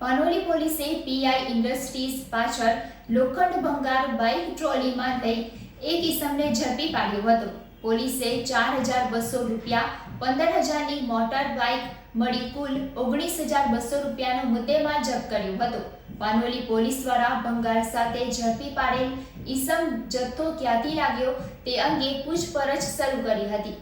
પાનોલી પોલીસે PI industries પાછળ લોખંડ ભંગાર બાઇક ટ્રોલીમાં લઈ એક ઇસમને ઝડપી પાડ્યો હતો. પોલીસે ચાર હજાર બસો રૂપિયા, પંદર હજારની મોટર બાઇક મળી કુલ ઓગણીસ હજાર બસો રૂપિયાનો મુદ્દેમાં જપ્ત કર્યો હતો. પાનોલી પોલીસ દ્વારા ભંગાર સાથે ઝડપી પાડેલ ઈસમ જથ્થો ક્યાંથી લાગ્યો તે અંગે પૂછપરછ શરૂ કરી હતી.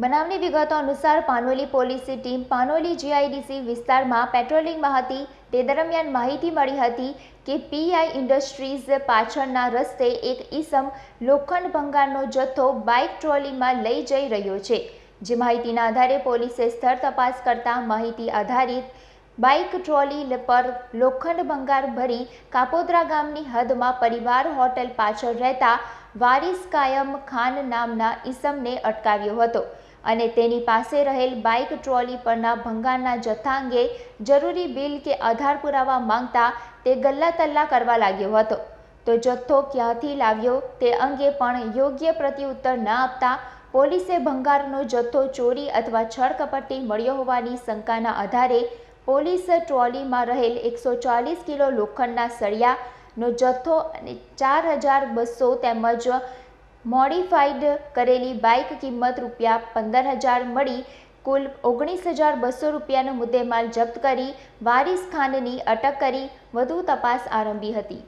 બનાવની વિગતો અનુસાર પાનોલી પોલીસની ટીમ પાનોલી જીઆઈડીસી વિસ્તારમાં પેટ્રોલિંગમાં હતી તે દરમિયાન માહિતી મળી હતી કે પીઆઈ ઇન્ડસ્ટ્રીઝ પાછળના રસ્તે એક ઈસમ લોખંડ ભંગારનો જથ્થો બાઇક ટ્રોલીમાં લઈ જઈ રહ્યો છે. જે માહિતીના આધારે પોલીસે સ્થળ તપાસ કરતા માહિતી આધારિત બાઇક ટ્રોલી પર લોખંડ ભંગાર ભરી કાપોદ્રા ગામની હદમાં પરિવાર હોટેલ પાછળ રહેતા વારિસ કાયમ ખાન નામના ઈસમને અટકાવ્યો હતો. અને તેની પાસે રહેલ બાઇક ટ્રોલી પરના ભંગારના જથ્થા અંગે જરૂરી બિલ કે આધાર પુરાવા માંગતા તે ગલ્લા તલ્લા કરવા લાગ્યો હતો. તો જથ્થો ક્યાંથી લાવ્યો તે અંગે પણ યોગ્ય પ્રત્યુત્તર ન આપતા પોલીસે ભંગારનો જથ્થો ચોરી અથવા છળકપટ્ટી મળ્યો હોવાની શંકાના આધારે પોલીસ ટ્રોલીમાં રહેલ એકસો ચાલીસ કિલો લોખંડના સળિયાનો જથ્થો અને ચાર હજાર બસો તેમજ મોડિફાઈડ કરેલી બાઇક કિંમત રૂપિયા પંદર હજાર મળી. કુલ ઓગણીસ હજાર બસો રૂપિયાનો મુદ્દેમાલ જપ્ત કરી વારિસ ખાનની અટક કરી. વધુ તપાસ આરંભી હતી.